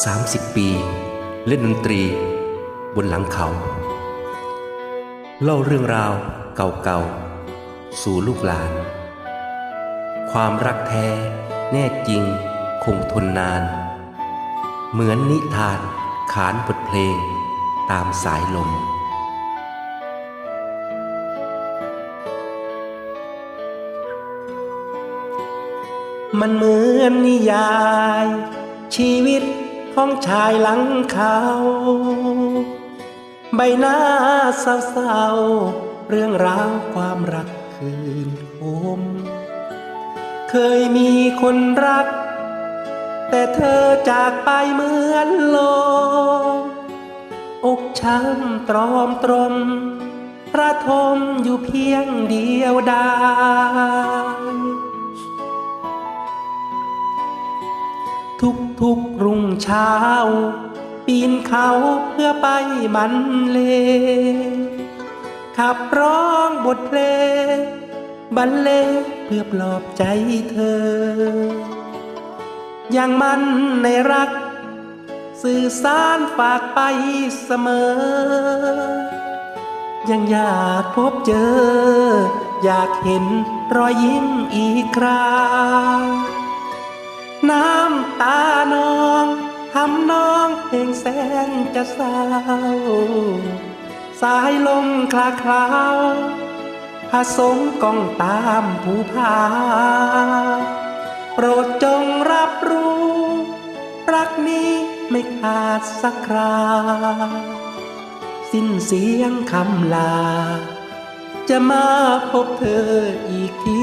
30 ปี เล่นดนตรี บนหลังเขา เล่าเรื่องราวเก่าๆ สู่ลูกหลาน ความรักแท้ แน่จริง คงทนนาน เหมือนนิทานขานบทเพลง ตามสายลมมันเหมือนนิยาย ชีวิต ของชายหลังเขาใบหน้าเศร้าๆเรื่องราวความรักคืนคม เคยมีคนรัก แต่เธอจากไปเหมือนลมอกช้ำตรอมตรมระทมอยู่เพียงเดียวดาย ทุกทุกๆรุ่งเช้า ปีนเขาเพื่อไปมันเลงขับร้องบทเพลงบรรเลงเพื่อปลอบใจเธอ อย่างมันในรัก สื่อสารฝากไปเสมอ ยังอยากพบเจอ อยากเห็นรอยยิ้มอีกคราน้ำ ตานองทำน้องเพลงแสนจะเศร้า สายลมคลาคลาวผสมกองตามผู้พา โปรดจงรับรู้ รักนี้ไม่ขาดสักครา สิ้นเสียงคำลา จะมาพบเธออีกที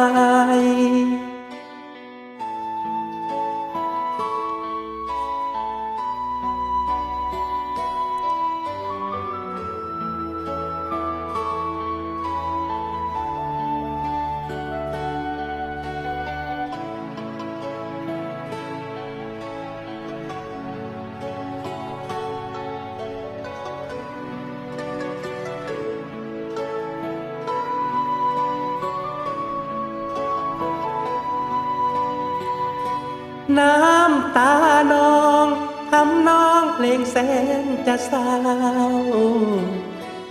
ย น้ำตานองทำน้องเพลงแสนจะเศร้า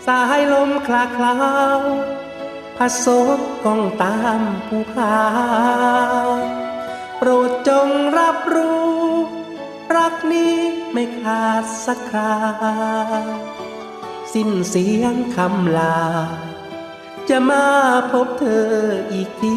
สายลมคลาคลาวผสมกองตามผู้พาโปรดจงรับรู้ รักนี้ไม่ขาดสักครา สิ้นเสียงคำลา จะมาพบเธออีกที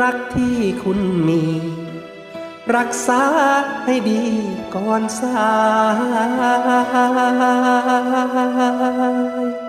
รักที่คุณมี รักษาให้ดีก่อนสาย